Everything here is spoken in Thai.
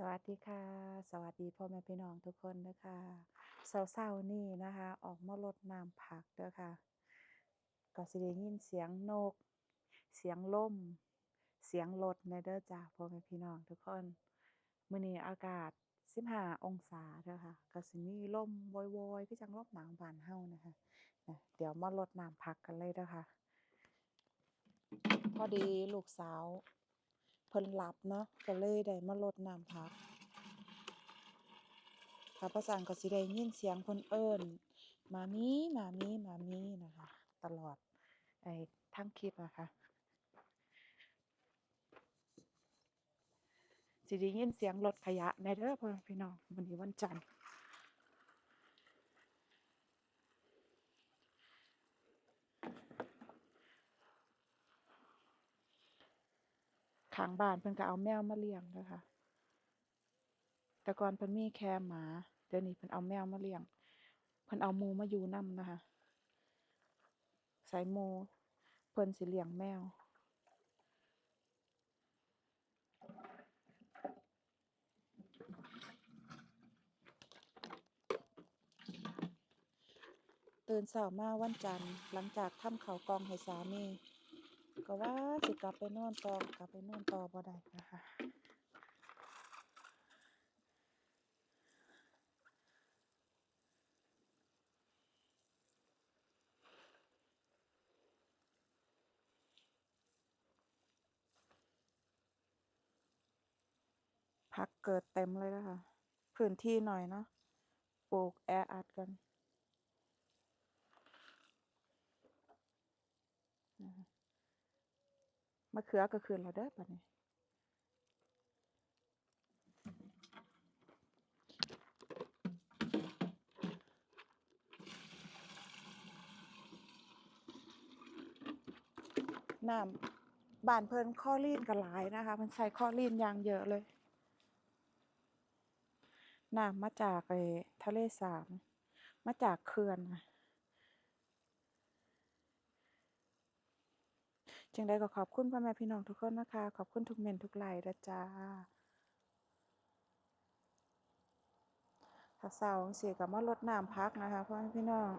สวัสดีค่ะ สวัสดีพ่อแม่พี่น้องทุกคนเด้อค่ะเช้าๆนี้นะคะ ออกมารดน้ำผักเด้อค่ะ ก็สิได้ยินเสียงนก เสียงลม เสียงรถแหน่เด้อจ้ะพ่อแม่พี่น้องทุกคนมื้อนี้อากาศ 15 องศาเด้อค่ะก็สิมีลมโวอยๆคือจังลมหนาวบ้านเฮานะคะนะเดี๋ยวมารดน้ำผักกันเลยเด้อค่ะ พอดีลูกสาว เพิ่นหลับเนาะก็เลยได้มารดน้ำผักถ้าบ่ซั้นก็สิได้ยินเสียงเพิ่นเอิ้นมามีมามีมามีนะคะ ตลอดไอ้ทั้งคลิปอะคะสิได้ยินเสียงรถขยะแหน่เด้อพ่อพี่น้องมื้อนี้วันจันทร์ ข้างบ้านเพิ่นก็เอาแมวมาเลี้ยงเด้อค่ะ แต่ก่อนเพิ่นมีแค่หมา เดี๋ยวนี้เพิ่นเอาแมวมาเลี้ยง เพิ่นเอาหมูมาอยู่นำนะคะใส่หมูเพิ่นสิเลี้ยงแมวตื่นเช้ามาวันจันทร์หลังจากทำข้าวกองให้สามี ก็ว่าสิกลับไปนอนต่อกลับไปนอนต่อบ่ได้นะคะผักเกิดเต็มเลยนะคะ พื้นที่หน่อยเนาะปลูกแออัดกัน นะคะ มะเขือก็ขึ้นแล้วเด้อบัดนี้น้ำบานเพลินคลอรีนก็หลายนะคะ มันใช้คลอรีนยางเยอะเลยน้ำมาจากไอ้ทะเลสาบมาจากเขื่อนนะ จึงได้ก็ขอบคุณพ่อแม่พี่น้องทุกคนนะคะ ขอบคุณทุกเมนทุกไลค์เด้จ้าถ้าเสาเสียก็มารดน้ำพักนะคะพ่อแม่พี่น้อง